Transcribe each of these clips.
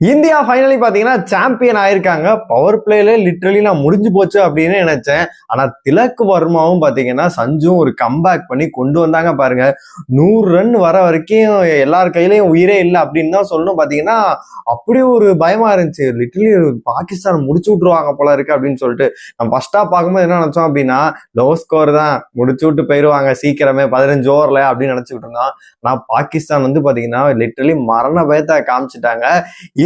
India finally பார்த்தீங்கன்னா champion ஆயிருக்காங்க. Power பிளேல லிட்ரலி நான் முடிஞ்சு போச்சு அப்படின்னு நினைச்சேன். ஆனா திலக் வர்மாவும் பார்த்தீங்கன்னா சஞ்சும் ஒரு கம்பேக் பண்ணி கொண்டு வந்தாங்க பாருங்க. நூறு ரன் வர வரைக்கும் எல்லார் கையிலையும் உயிரே இல்லை அப்படின்னு தான் சொல்லணும். பார்த்தீங்கன்னா அப்படி ஒரு பயமா இருந்துச்சு. லிட்ரலி பாகிஸ்தான் முடிச்சு விட்டுருவாங்க போல இருக்கு அப்படின்னு சொல்லிட்டு. நம்ம ஃபர்ஸ்டா பார்க்கும்போது என்ன நினைச்சோம் அப்படின்னா லோ ஸ்கோர் தான். முடிச்சு விட்டு போயிருவாங்க சீக்கிரமே பதினஞ்சு ஓவர்ல அப்படின்னு நினைச்சுக்கிட்டு இருந்தோம். நான் பாகிஸ்தான் வந்து பார்த்தீங்கன்னா லிட்ரலி மரண பயத்தை காமிச்சிட்டாங்க.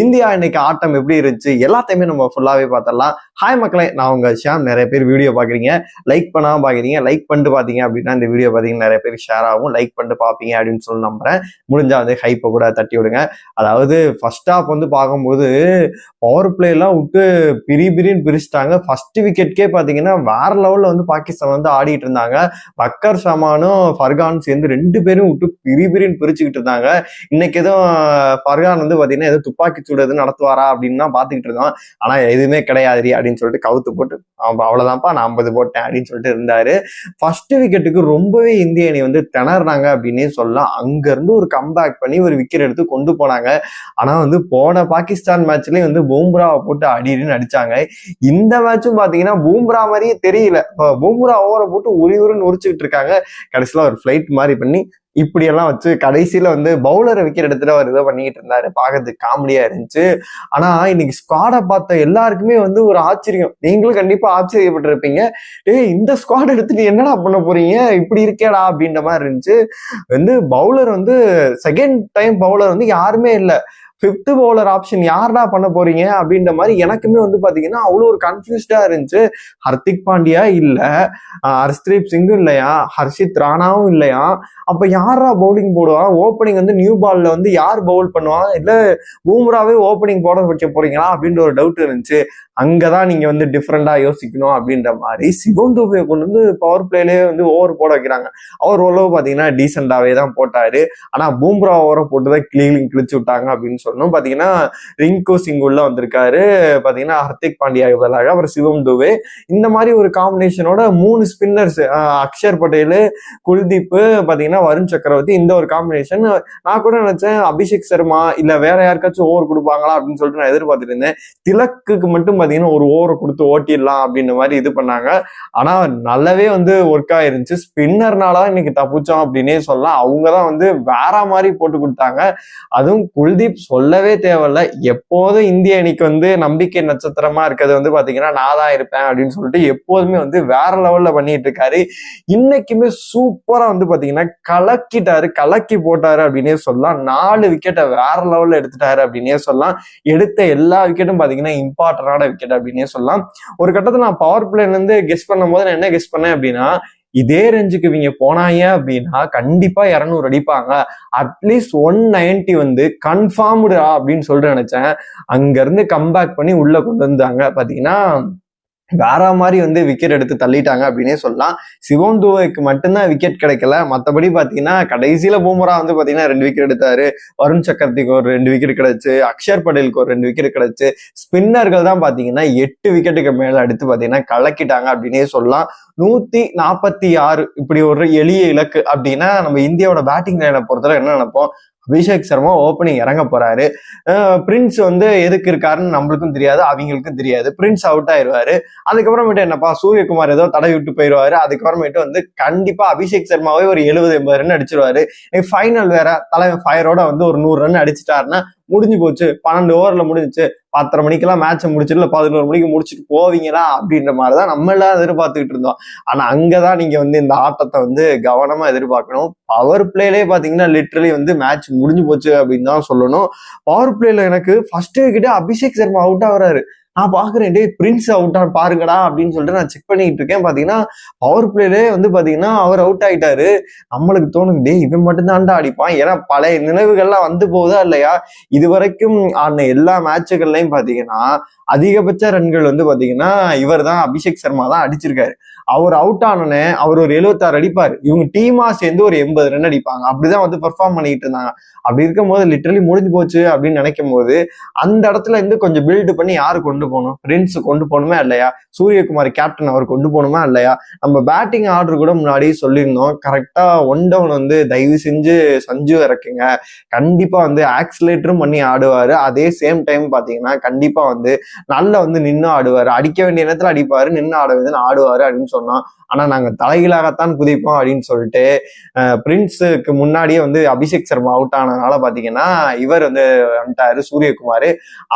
இந்தியா இன்னைக்கு ஆட்டம் எப்படி இருந்துச்சு? எல்லாத்தையுமே நம்ம ஃபுல்லாகவே பார்த்தரலாம் ஹாய் மக்களே நான் உங்கள் ஷியாம். நிறைய பேர் வீடியோ பார்க்குறீங்க. லைக் பண்ணாமல் பார்க்குறீங்க. லைக் பண்ணிட்டு பார்த்தீங்க அப்படின்னா இந்த வீடியோ பார்த்தீங்கன்னா நிறைய பேர் ஷேர் ஆகும். லைக் பண்ணிட்டு பார்ப்பீங்க அப்படின்னு சொல்லி நம்புறேன். முடிஞ்சா வந்து ஹைப்பை கூட தட்டி விடுங்க. அதாவது ஃபர்ஸ்ட் ஆஃப் வந்து பார்க்கும்போது பவர் பிளேலாம் விட்டு பிரி பிரின்னு பிரிச்சுட்டாங்க. ஃபர்ஸ்ட் விக்கெட்கே பார்த்தீங்கன்னா வேற லெவலில் வந்து பாகிஸ்தான் வந்து ஆடிட்டு இருந்தாங்க. பக்கர் சமானும் ஃபர்கான் சேர்ந்து ரெண்டு பேரும் விட்டு பிரி பிரின்னு பிரிச்சுக்கிட்டு இருந்தாங்க. இன்னைக்கு எதுவும் ஃபர்கான் வந்து பார்த்தீங்கன்னா ஏதோ துப்பாக்கி சூடு நடத்துவாரா அப்படின்னு தான் பாத்துக்கிட்டு இருந்தோம். எதுவுமே கிடையாதுரி அப்படின்னு சொல்லிட்டு கவுத்து போட்டு அவன் நான் ஐம்பது போட்டேன் அப்படின்னு சொல்லிட்டு இருந்தாரு. ஃபர்ஸ்ட் விக்கெட்டுக்கு ரொம்பவே இந்திய அணி வந்து திணறாங்க அப்படின்னே சொல்லலாம். அங்கேருந்து ஒரு கம்பேக் பண்ணி ஒரு விக்கெட் எடுத்து கொண்டு போனாங்க. ஆனால் வந்து போன பாகிஸ்தான் மேட்ச்லேயும் வந்து பூம்ராவை போட்டு அடின்னு அடிச்சாங்க. இந்த மேட்சும் பார்த்தீங்கன்னா பூம்ரா மாதிரியே தெரியல. பூம்ரா ஓவரை போட்டு உரி உருன்னு உரிச்சுக்கிட்டு இருக்காங்க. கடைசியில ஒரு ஃப்ளைட் மாதிரி பண்ணி இப்படியெல்லாம் வச்சு கடைசியில வந்து பவுலரை விற்கிற இடத்துல அவர் இதை பண்ணிக்கிட்டு இருந்தாரு. பார்க்கறதுக்கு காமெடியா இருந்துச்சு. ஆனா இன்னைக்கு ஸ்குவாடை பார்த்த எல்லாருக்குமே வந்து ஒரு ஆச்சரியம். நீங்களும் கண்டிப்பா ஆச்சரியப்பட்டிருப்பீங்க. ஏய் இந்த ஸ்குவாட் எடுத்துட்டு என்னடா பண்ண போறீங்க? இப்படி இருக்கேடா அப்படின்ற மாதிரி இருந்துச்சு. வந்து பவுலர் வந்து செகண்ட் டைம் பவுலர் வந்து யாருமே இல்லை. ஃபிஃப்த் பவுலர் ஆப்ஷன் யார்டா பண்ண போறீங்க அப்படின்ற மாதிரி எனக்குமே வந்து பாத்தீங்கன்னா அவ்வளோ ஒரு கன்ஃபியூஸ்டா இருந்துச்சு. ஹர்திக் பாண்டியா இல்ல. ஹர்ஸ்தீப் சிங்கும் இல்லையா? ஹர்ஷித் ராணாவும் இல்லையா? அப்ப யாரா பவுலிங் போடுவான் ஓப்பனிங் வந்து நியூ பால்ல வந்து யார் பவுல் பண்ணுவான் இல்ல பூம்ராவே ஓப்பனிங் போட வைக்க போறீங்களா? அப்படின்ற ஒரு டவுட் இருந்துச்சு. அங்கதான் நீங்க வந்து டிஃப்ரெண்டா யோசிக்கணும் அப்படின்ற மாதிரி சிவம் தூபியை கொண்டு வந்து பவர் பிளேலயே வந்து ஓவர் போட வைக்கிறாங்க. அவர் ஓரளவு பாத்தீங்கன்னா டீசெண்டாவே தான் போட்டாரு. ஆனா பூம்ரா ஓவரை போட்டுதான் கிளீனிங் கிழிச்சு விட்டாங்க அப்படின்னு சொல்லி சொன்னோம் பார்த்தீங்கன்னா ரிங்கு சிங் உள்ள வந்திருக்காரு. பார்த்தீங்கன்னா ஹர்திக் பாண்டியா பதிலாக அவர் சிவம் துவே. இந்த மாதிரி ஒரு காம்பினேஷனோட மூணு ஸ்பின்னர்ஸ் அக்ஷர் பட்டேலு குல்தீப் பார்த்தீங்கன்னா வருண் சக்கரவர்த்தி இந்த ஒரு காம்பினேஷன் நான் கூட நினைச்சேன் அபிஷேக் சர்மா இல்லை வேற யாருக்காச்சும் ஓவர் கொடுப்பாங்களா அப்படின்னு சொல்லிட்டு நான் எதிர்பார்த்துட்டு இருந்தேன் திலக்குக்கு மட்டும் பார்த்தீங்கன்னா ஒரு ஓவரை கொடுத்து ஓட்டிடலாம் அப்படின்ற மாதிரி இது பண்ணாங்க. ஆனால் நல்லாவே வந்து ஒர்க் ஆயிருந்துச்சு. ஸ்பின்னர்னால இன்னைக்கு தப்பிச்சோம் அப்படின்னே சொல்லலாம். அவங்க தான் வந்து வேற மாதிரி போட்டு கொடுத்தாங்க. அதுவும் குல்தீப் சொல்லவே தேவையில்ல. எப்போதும் இந்திய அணிக்கு வந்து நம்பிக்கை நட்சத்திரமா இருக்கிறது வந்து பாத்தீங்கன்னா நான் தான் இருப்பேன் அப்படின்னு சொல்லிட்டு எப்போதுமே வந்து வேற லெவல்ல பண்ணிட்டு இருக்காரு. இன்னைக்குமே சூப்பரா வந்து பாத்தீங்கன்னா கலக்கிட்டாரு கலக்கி போட்டாரு அப்படின்னே சொல்லலாம். நாலு விக்கெட்டை வேற லெவல்ல எடுத்துட்டாரு அப்படின்னே சொல்லலாம். எடுத்த எல்லா விக்கெட்டும் பாத்தீங்கன்னா இம்பார்ட்டன்டான விக்கெட் அப்படின்னே சொல்லலாம். ஒரு கட்டத்தில் நான் பவர் பிளேல இருந்து கெஸ் பண்ணும்போது நான் என்ன கெஸ் பண்ணேன் அப்படின்னா இதே ரேஞ்சுக்கு இவங்க போனாங்க அப்படின்னா கண்டிப்பா இரநூறு அடிப்பாங்க. அட்லீஸ்ட் ஒன் நைன்டி வந்து கன்ஃபார்ம்டா அப்படின்னு சொல்லிட்டு நினைச்சேன். அங்க இருந்து கம்பேக் பண்ணி உள்ள கொண்டு வந்தாங்க. பாத்தீங்கன்னா வேற மாதிரி வந்து விக்கெட் எடுத்து தள்ளிட்டாங்க அப்படின்னே சொல்லலாம். சிவம் துவைக்கு மட்டும்தான் விக்கெட் கிடைக்கல. மற்றபடி பார்த்தீங்கன்னா கடைசியில் பூமரா வந்து பார்த்தீங்கன்னா ரெண்டு விக்கெட் எடுத்தாரு. வருண் சக்கரத்துக்கு ஒரு ரெண்டு விக்கெட் கிடைச்சு அக்ஷர் படேலுக்கு ஒரு ரெண்டு விக்கெட் கிடைச்சு. ஸ்பின்னர்கள் தான் பார்த்தீங்கன்னா எட்டு விக்கெட்டுக்கு மேலே எடுத்து பார்த்தீங்கன்னா கலக்கிட்டாங்க அப்படின்னே சொல்லலாம். நூத்தி நாற்பத்தி ஆறு இப்படி ஒரு எளிய இலக்கு அப்படின்னா நம்ம இந்தியாவோட பேட்டிங் லைனை பொறுத்தவரை என்ன நினைப்போம்? அபிஷேக் சர்மா ஓப்பனிங் இறங்க போறாரு. பிரின்ஸ் வந்து எதுக்கு இருக்காருன்னு நம்மளுக்கும் தெரியாது அவங்களுக்கும் தெரியாது. பிரின்ஸ் அவுட் ஆயிடுவாரு அதுக்கப்புறமேட்டு என்னப்பா சூரியகுமார் ஏதோ தடை விட்டு போயிடுவாரு அதுக்கப்புறமேட்டு வந்து கண்டிப்பா அபிஷேக் சர்மாவே ஒரு எழுபது எண்பது ரன் அடிச்சிருவாரு. ஃபைனல் வேற தலை ஃபயரோட வந்து ஒரு நூறு ரன் அடிச்சிட்டாருன்னா முடிஞ்சு போச்சு. பன்னெண்டு ஓவரில் முடிஞ்சிச்சு. பத்தரை மணிக்கெல்லாம் மேட்சை முடிச்சிடல பதினோரு மணிக்கு முடிச்சுட்டு போவீங்களா? அப்படின்ற மாதிரி தான் நம்ம எல்லாம் எதிர்பார்த்துக்கிட்டு இருந்தோம். ஆனால் அங்கே தான் நீங்கள் வந்து இந்த ஆட்டத்தை வந்து கவனமாக எதிர்பார்க்கணும். பவர் பிளேலே பார்த்தீங்கன்னா லிட்ரலி வந்து மேட்ச் முடிஞ்சு போச்சு அப்படின்னு தான் சொல்லணும். பவர் பிளேல எனக்கு ஃபர்ஸ்ட் விக்கெட்டே அபிஷேக் சர்மா அவுட் ஆகுறாரு. நான் பாக்குறேன் டே பிரின்ஸ் அவுட் பாருங்கடா அப்படின்னு சொல்லிட்டு நான் செக் பண்ணிட்டு இருக்கேன். பாத்தீங்கன்னா பவர் பிளேலே வந்து பாத்தீங்கன்னா அவர் அவுட் ஆயிட்டாரு. நம்மளுக்கு தோணுது டே இவன் மட்டும்தான்டா அடிப்பான். ஏன்னா பழைய நினைவுகள்லாம் வந்து போகுதா இல்லையா? இது வரைக்கும் ஆன எல்லா மேட்சுகள்லையும் பாத்தீங்கன்னா அதிகபட்ச ரன்கள் வந்து பாத்தீங்கன்னா இவர் தான் அபிஷேக் சர்மா தான் அடிச்சிருக்காரு. அவர் அவுட் ஆனோடனே அவர் ஒரு எழுபத்தாறு அடிப்பார். இவங்க டீமா சேர்ந்து ஒரு எண்பது ரன் அடிப்பாங்க. அப்படிதான் வந்து பெர்ஃபார்ம் பண்ணிட்டு இருந்தாங்க. அப்படி இருக்கும் போது லிட்டரலி முடிஞ்சு போச்சு அப்படின்னு நினைக்கும் போது அந்த இடத்துல இருந்து கொஞ்சம் பில்டு பண்ணி யாரு கொண்டு போகணும்? பிரின்ஸ் கொண்டு போகணுமா இல்லையா? சூரியகுமார் கேப்டன் அவர் கொண்டு போகணுமா இல்லையா? நம்ம பேட்டிங் ஆர்டர் கூட முன்னாடி சொல்லியிருந்தோம். கரெக்டா ஒன் டவுன் வந்து தயவு செஞ்சு சஞ்சு இறக்குங்க. கண்டிப்பா வந்து ஆக்சிலேட்டரும் பண்ணி ஆடுவாரு. அதே சேம் டைம் பாத்தீங்கன்னா கண்டிப்பா வந்து நல்லா வந்து நின்று ஆடுவாரு. அடிக்க வேண்டிய நேரத்துல அடிப்பாரு. நின்று ஆட வேண்டிய ஆடுவாரு அப்படின்னு சொன்னோம். ஆனா நாங்க தலைகீழாகத்தான் குதிப்போம் அப்படின்னு சொல்லிட்டு பிரின்ஸுக்கு முன்னாடியே வந்து அபிஷேக் சர்மா அவுட் ஆனதுனால பாத்தீங்கன்னா இவர் வந்து வந்துட்டாரு சூரியகுமார்.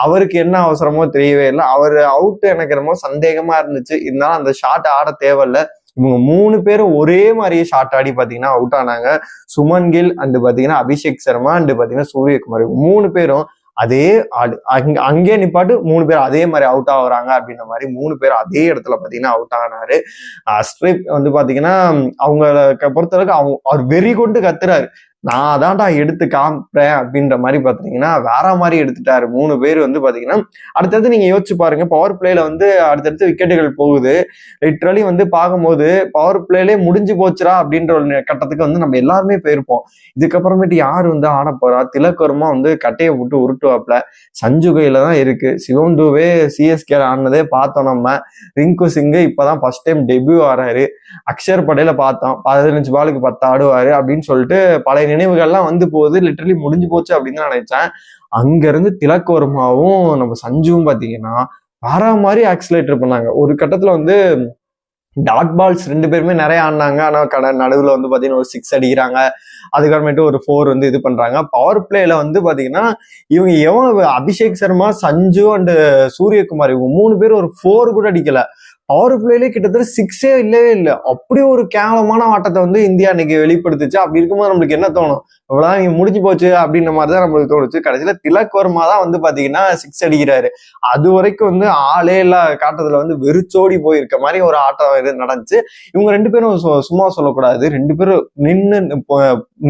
அவருக்கு என்ன அவசரமோ தெரியவே இல்லை. அவர் அவுட் எனக்கு என்னமோ சந்தேகமா இருந்துச்சு. இருந்தாலும் அந்த ஷாட் ஆட தேவையில்ல. இவங்க மூணு பேரும் ஒரே மாதிரியே ஷார்ட் ஆடி பாத்தீங்கன்னா அவுட் ஆனாங்க. சுமன் கில் அண்டு பாத்தீங்கன்னா அபிஷேக் சர்மா அண்டு பாத்தீங்கன்னா சூரியகுமார். மூணு பேரும் அதே அங்க அங்கே நிப்பாட்டு மூணு பேர் அதே மாதிரி அவுட் ஆகுறாங்க அப்படின்ற மாதிரி மூணு பேர் அதே இடத்துல பாத்தீங்கன்னா அவுட் ஆனாரு. அஸ்ட்ரிப் வந்து பாத்தீங்கன்னா அவங்கள பொறுத்தளவுக்கு அவங்க அவர் வெறி கொண்டு கத்துறாரு. நான் அதான்டா எடுத்து காமிப்பேன் அப்படின்ற மாதிரி பார்த்தீங்கன்னா வேற மாதிரி எடுத்துட்டாரு. மூணு பேர் வந்து பார்த்தீங்கன்னா அடுத்தடுத்து நீங்கள் யோசிச்சு பாருங்க பவர் பிளேல வந்து அடுத்தடுத்து விக்கெட்டுகள் போகுது. லிட்ரலி வந்து பார்க்கும்போது பவர் பிளேலே முடிஞ்சு போச்சுடா அப்படின்ற ஒரு கட்டத்துக்கு வந்து நம்ம எல்லாருமே போயிருப்போம். இதுக்கப்புறமேட்டு யார் வந்து ஆட போறா? திலக்கரமா வந்து கட்டையை விட்டு உருட்டுவாப்ல. சஞ்சு கையில தான் இருக்கு. சிவம் டூவே சிஎஸ்கே ஆடினதே பார்த்தோம் நம்ம. ரிங்கு சிங்கு இப்போதான் ஃபர்ஸ்ட் டைம் டெபியூ ஆறாரு அக்ஷர் படையில பார்த்தோம். பதினஞ்சு பாலுக்கு பத்து ஆடுவாரு அப்படின்னு சொல்லிட்டு பழைய நினைவுகள்லாம் வந்து போகுது. லிட்டரலி முடிஞ்சு போச்சு அப்படின்னு தான் நினைச்சேன். அங்கேருந்து திலக்கோரமாவும் நம்ம சஞ்சுவும் பார்த்தீங்கன்னா வேற மாதிரி ஆக்சிலேட்டர் பண்ணாங்க. ஒரு கட்டத்தில் வந்து டாட் பால்ஸ் ரெண்டு பேருமே நிறைய ஆடினாங்க. ஆனால் கட நடுவில் வந்து பார்த்தீங்கன்னா ஒரு சிக்ஸ் அடிக்கிறாங்க. அதுக்கப்புறமேட்டு ஒரு ஃபோர் வந்து இது பண்ணுறாங்க பவர் பிளேயில் வந்து பார்த்தீங்கன்னா இவங்க எவன் அபிஷேக் சர்மா சஞ்சு அண்டு சூரியகுமார் இவங்க மூணு பேர் ஒரு ஃபோர் கூட அடிக்கலை. பவர் பிளேலே கிட்டத்தட்ட சிக்ஸே இல்லவே இல்லை. அப்படி ஒரு கேவலமான ஆட்டத்தை வந்து இந்தியா இன்னைக்கு வெளிப்படுத்துச்சு. அப்படி இருக்கும்போது நம்மளுக்கு என்ன தோணும்? இவ்வளவுதான் இங்க முடிஞ்சு போச்சு அப்படின்ற மாதிரி தான் நம்மளுக்கு தோணுச்சு. கடைசியில திலக் வர்மா தான் வந்து பாத்தீங்கன்னா சிக்ஸ் அடிக்கிறாரு. அது வரைக்கும் வந்து ஆளே இல்ல காட்டத்துல வந்து வெறிச்சோடி போயிருக்க மாதிரி ஒரு ஆட்டம் இது நடந்துச்சு. இவங்க ரெண்டு பேரும் சும்மா சொல்லக்கூடாது. ரெண்டு பேரும் நின்று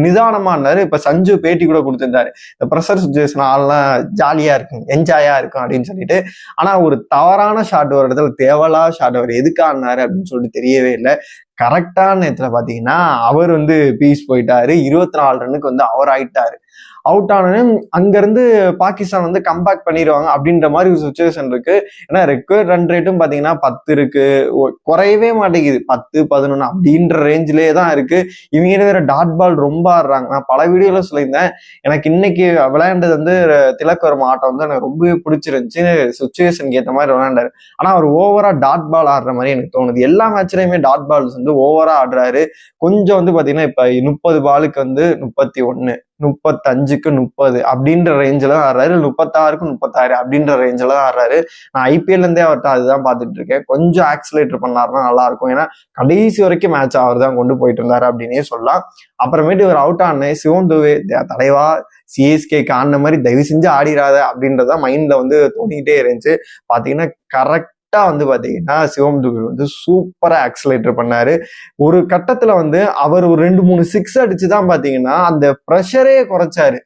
நிதானமா இருந்தாரு. இப்ப சஞ்சு பேட்டி கூட கொடுத்திருந்தாரு. இந்த ப்ரெஷர் சுச்சுவேஷன் ஆள்லாம் ஜாலியா இருக்கும் என்ஜாயா இருக்கும் அப்படின்னு சொல்லிட்டு. ஆனா ஒரு தவறான ஷாட் ஒரு இடத்துல தேவலா ஷாட் அவர் எதுக்கு ஆடினாரு அப்படின்னு சொல்லிட்டு தெரியவே இல்லை. கரெக்டான நேரத்தில் பாத்தீங்கன்னா அவர் வந்து பீஸ் போயிட்டாரு. இருபத்தி நாலு ரன்னுக்கு வந்து அவர் ஆயிட்டாரு. அவுட் ஆனோன்னு அங்கேருந்து பாகிஸ்தான் வந்து கம்பேக் பண்ணிடுவாங்க அப்படின்ற மாதிரி ஒரு சுச்சுவேஷன் இருக்கு. ஏன்னா ரெக்வயர்ட் ரன் ரேட்டும் பார்த்தீங்கன்னா பத்து இருக்கு. குறையவே மாட்டேங்குது. பத்து பதினொன்று அப்படின்ற ரேஞ்சிலே தான் இருக்கு. இவங்க வேற டாட் பால் ரொம்ப ஆடுறாங்க. நான் பல வீடியோல சொல்லியிருந்தேன். எனக்கு இன்னைக்கு விளையாண்டது வந்து திலக் வர்மா ஆட்டம் வந்து எனக்கு ரொம்பவே பிடிச்சிருந்துச்சு. சுச்சுவேஷனுக்கு ஏற்ற மாதிரி விளையாண்டாரு. ஆனா அவர் ஓவரா டாட் பால் ஆடுற மாதிரி எனக்கு தோணுது. எல்லா மேட்ச்லயுமே டாட் பால்ஸ் வந்து ஓவரா ஆடுறாரு. கொஞ்சம் வந்து பாத்தீங்கன்னா இப்ப முப்பது பாலுக்கு வந்து முப்பத்தி ஒன்னு முப்பத்தஞ்சுக்கு முப்பது அப்படின்ற ரேஞ்சில் தான் ஆடுறாரு. முப்பத்தாறுக்கு முப்பத்தாறு அப்படின்ற ரேஞ்சில் தான் ஆடுறாரு. நான் ஐபிஎல்லேருந்தே அவர்கிட்ட அதுதான் பார்த்துட்டு இருக்கேன். கொஞ்சம் ஆக்சிலேட்டர் பண்ணாருன்னா நல்லாயிருக்கும் ஏன்னா கடைசி வரைக்கும் மேட்ச் அவர் தான் கொண்டு போயிட்டு இருந்தாரு அப்படின்னே சொல்லலாம். அப்புறமேட்டு இவர் அவுட் ஆனே சிவன் துவே தலைவா சிஎஸ்கேக்கு ஆடின மாதிரி தயவு செஞ்சு ஆடிடாத அப்படின்றத மைண்டில் வந்து தோணிக்கிட்டே இருந்துச்சு. பார்த்தீங்கன்னா கரெக்ட் வந்து பாத்தீங்கன்னா சிவம் துபே வந்து சூப்பரா ஆக்சிலேட்டர் பண்ணாரு. ஒரு கட்டத்துல வந்து அவர் ஒரு ரெண்டு மூணு சிக்ஸ் அடிச்சு தான் பாத்தீங்கன்னா அந்த ப்ரெஷரே குறைச்சாரு.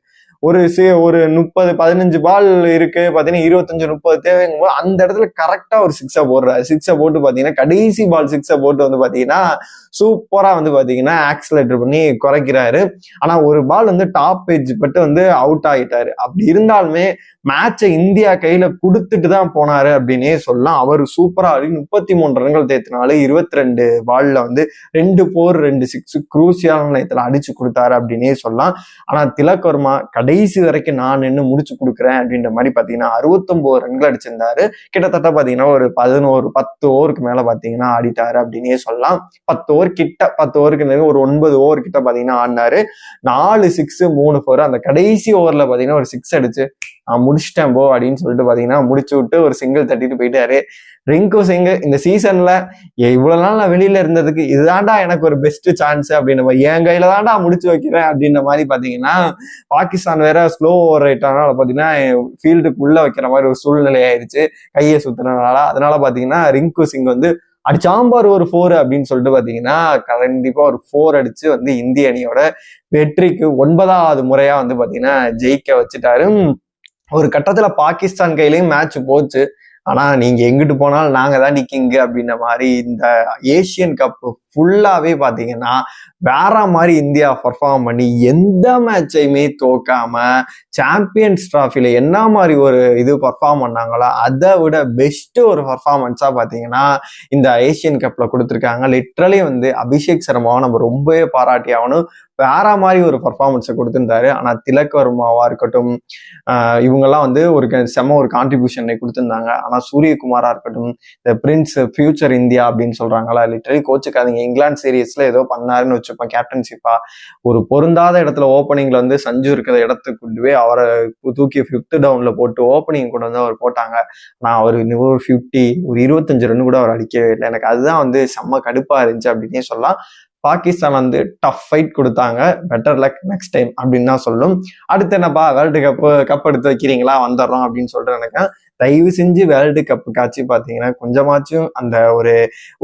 ஒரு சி ஒரு முப்பது பதினஞ்சு பால் இருக்கு. பார்த்தீங்கன்னா இருபத்தஞ்சு முப்பது தேவைங்கும் போது அந்த இடத்துல கரெக்டாக ஒரு சிக்ஸை போடுறாரு சிக்ஸை போட்டு பார்த்தீங்கன்னா கடைசி பால் சிக்ஸை போட்டு வந்து பார்த்தீங்கன்னா சூப்பராக வந்து பார்த்தீங்கன்னா ஆக்சிலேட்டர் பண்ணி குறைக்கிறாரு. ஆனால் ஒரு பால் வந்து டாப் பேஜ் பட்டு வந்து அவுட் ஆகிட்டாரு அப்படி இருந்தாலுமே மேட்சை இந்தியா கையில் கொடுத்துட்டு தான் போனாரு அப்படின்னே சொல்லலாம். அவர் சூப்பராக ஆடி முப்பத்தி மூணு ரன்கள் தேத்தினாலும் இருபத்தி ரெண்டு பால்ல வந்து ரெண்டு போர் ரெண்டு சிக்ஸ் குரூசியான நேரத்தில் அடிச்சு கொடுத்தாரு அப்படின்னே சொல்லலாம். ஆனால் திலக் வர்மா கடைசி வரைக்கும் நான் நின்று முடிச்சு கொடுக்குறேன் அப்படின்ற மாதிரி பார்த்தீங்கன்னா அறுபத்தொம்போது ரன்கள் அடிச்சிருந்தாரு. கிட்டத்தட்ட பார்த்தீங்கன்னா ஒரு பதினோரு பத்து ஓவருக்கு மேலே பார்த்தீங்கன்னா ஆடிட்டாரு அப்படின்னே சொல்லலாம். பத்து ஓவர் கிட்ட பத்து ஓவருக்கு ஒரு ஒன்பது ஓவர் கிட்ட பார்த்தீங்கன்னா ஆடினாரு. நாலு சிக்ஸ் மூணு ஃபோர் அந்த கடைசி ஓவர்ல பார்த்தீங்கன்னா ஒரு சிக்ஸ் அடிச்சு நான் முடிச்சிட்டேன் போ அப்படின்னு சொல்லிட்டு பாத்தீங்கன்னா முடிச்சு விட்டு ஒரு சிங்கிள் தட்டிட்டு போயிட்டாரு. ரிங்கு சிங் இந்த சீசன்ல இவ்வளவு நாள் நான் வெளியில இருந்ததுக்கு இதுதான்டா எனக்கு ஒரு பெஸ்ட் சான்ஸ் அப்படின்ற மாதிரி என் கையில தான்டா முடிச்சு வைக்கிறேன் அப்படின்ற மாதிரி பாத்தீங்கன்னா பாகிஸ்தான் வேற ஸ்லோ ஓவர் ரைட் பார்த்தீங்கன்னா ஃபீல்டுக்குள்ளே வைக்கிற மாதிரி ஒரு சூழ்நிலை ஆயிடுச்சு. கையை சுத்துறதுனால அதனால பார்த்தீங்கன்னா ரிங்கு சிங் வந்து அடிச்சாம்பார் ஒரு ஃபோர் அப்படின்னு சொல்லிட்டு பார்த்தீங்கன்னா கண்டிப்பாக ஒரு ஃபோர் அடிச்சு வந்து இந்திய அணியோட வெற்றிக்கு ஒன்பதாவது முறையாக வந்து பார்த்தீங்கன்னா ஜெயிக்க வச்சுட்டாரு. ஒரு கட்டத்தில் பாகிஸ்தான் கையிலையும் மேட்ச் போச்சு. ஆனா நீங்க எங்கிட்டு போனாலும் நாங்க தான் நிக்கிங்க அப்படின்ற மாதிரி இந்த ஏசியன் கப் ஃபுல்லாவே பாத்தீங்கன்னா வேற மாதிரி இந்தியா பர்ஃபார்ம் பண்ணி எந்த மேட்சையுமே தோக்காம சாம்பியன்ஸ் ட்ராஃபியில் என்ன மாதிரி ஒரு இது பர்ஃபார்ம் பண்ணாங்களோ அதை விட பெஸ்ட் ஒரு பர்ஃபார்மன்ஸா பாத்தீங்கன்னா இந்த ஏசியன் கப்ல கொடுத்துருக்காங்க. லிட்ரலி வந்து அபிஷேக் சர்மாவை நம்ம ரொம்பவே பாராட்டி ஆகணும். வேற மாதிரி ஒரு பர்ஃபார்மன்ஸை கொடுத்துருந்தாரு. ஆனால் திலக் வர்மாவா இருக்கட்டும் இவங்கெல்லாம் வந்து ஒரு க- செம ஒரு கான்ட்ரிபியூஷனை கொடுத்துருந்தாங்க. ஆனால் சூரியகுமாரா இருக்கட்டும் இந்த பிரின்ஸ் ஃபியூச்சர் இந்தியா அப்படின்னு சொல்றாங்களா லிட்டரலி கோச்சுக்காதீங்க. இங்கிலாந்து சீரீஸ்ல ஏதோ பண்ணாருன்னு வச்சுப்பேன் கேப்டன்ஷிப்பா ஒரு பொருந்தாத இடத்துல ஓப்பனிங்ல வந்து சஞ்சு இருக்கிற இடத்துக்கு கொண்டு போய் அவரை தூக்கி ஃபிஃப்த் டவுன்ல போட்டு ஓப்பனிங் கொண்டு வந்து அவர் போட்டாங்க. நான் அவர் ஒரு ஃபிஃப்டி ஒரு இருபத்தஞ்சு ரன் கூட அவர் அடிக்கவே இல்லை. எனக்கு அதுதான் வந்து செம்ம கடுப்பா இருந்துச்சு அப்படின்னே சொல்லலாம். பாகிஸ்தான் வந்து டஃப் ஃபைட் கொடுத்தாங்க. பெட்டர் லக் நெக்ஸ்ட் டைம் அப்படின்னு தான் சொல்லும். அடுத்து என்னப்பா வேர்ல்டு கப் கப் எடுத்து வைக்கிறீங்களா? வந்துடுறோம் அப்படின்னு சொல்லிட்டு எனக்கு தயவு செஞ்சு வேர்ல்டு கப்புக்காச்சும் பார்த்தீங்கன்னா கொஞ்சமாச்சும் அந்த ஒரு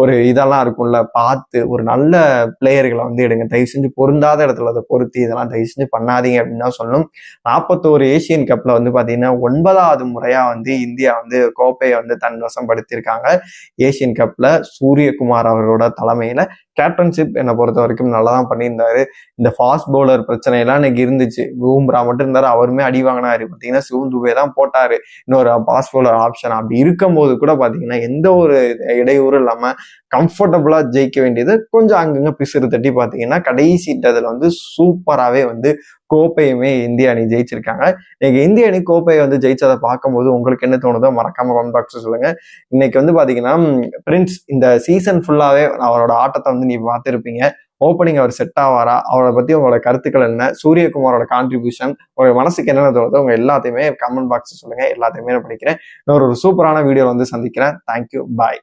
ஒரு இதெல்லாம் இருக்கும்ல பார்த்து ஒரு நல்ல பிளேயர்களை வந்து எடுங்க. தயவு செஞ்சு பொருந்தாத இடத்துல அதை பொருத்தி இதெல்லாம் தயவு செஞ்சு பண்ணாதீங்க அப்படின்னு தான் சொல்லணும். நாற்பத்தோரு ஏசியன் கப்ல வந்து பார்த்தீங்கன்னா ஒன்பதாவது முறையா வந்து இந்தியா வந்து கோப்பையை வந்து தன் வசப்படுத்தியிருக்காங்க ஏசியன் கப்ல சூரியகுமார் அவரோட தலைமையில கேப்டன்ஷிப் என்னை பொறுத்த வரைக்கும் நல்லா தான் பண்ணியிருந்தாரு. இந்த ஃபாஸ்ட் பவுலர் பிரச்சனை எல்லாம் இன்னைக்கு இருந்துச்சு. பூம்ரா மட்டும் இருந்தாரு அவருமே அடி வாங்கினாரு. பார்த்தீங்கன்னா சிவம் துபே தான் போட்டாரு. இன்னொரு பாஸ் ஃபாஸ்ட் பவுலர் ஆப்ஷன் அப்படி இருக்கும்போது கூட பார்த்தீங்கன்னா எந்த ஒரு இடையூறும் இல்லாமல் கம்ஃபர்டபுளாக ஜெயிக்க வேண்டியது கொஞ்சம் அங்கங்க பிசுறு தட்டி பார்த்தீங்கன்னா கடைசி இட்டதில் வந்து சூப்பராகவே வந்து கோப்பையுமே இந்திய அணி ஜெயிச்சிருக்காங்க. இன்னைக்கு இந்திய அணி கோப்பையை வந்து ஜெயிச்சதை பார்க்கும்போது உங்களுக்கு என்ன தோணுதோ மறக்காம கமெண்ட் பாக்ஸ் சொல்லுங்க. இன்னைக்கு வந்து பாத்தீங்கன்னா பிரின்ஸ் இந்த சீசன் ஃபுல்லாவே அவரோட ஆட்டத்தை வந்து நீ பார்த்துருப்பீங்க. ஓப்பனிங் அவர் செட் ஆவாரா? அவரை பத்தி உங்களோட கருத்துக்கள் என்ன? சூரியகுமாரோட கான்ட்ரிபியூஷன் உங்களோட மனசுக்கு என்னென்ன தோணுதோ உங்க எல்லாத்தையுமே கமெண்ட் பாக்ஸ் சொல்லுங்க. எல்லாத்தையுமே நான் படிக்கிறேன். இன்னொரு ஒரு சூப்பரான வீடியோ வந்து சந்திக்கிறேன். Thank you bye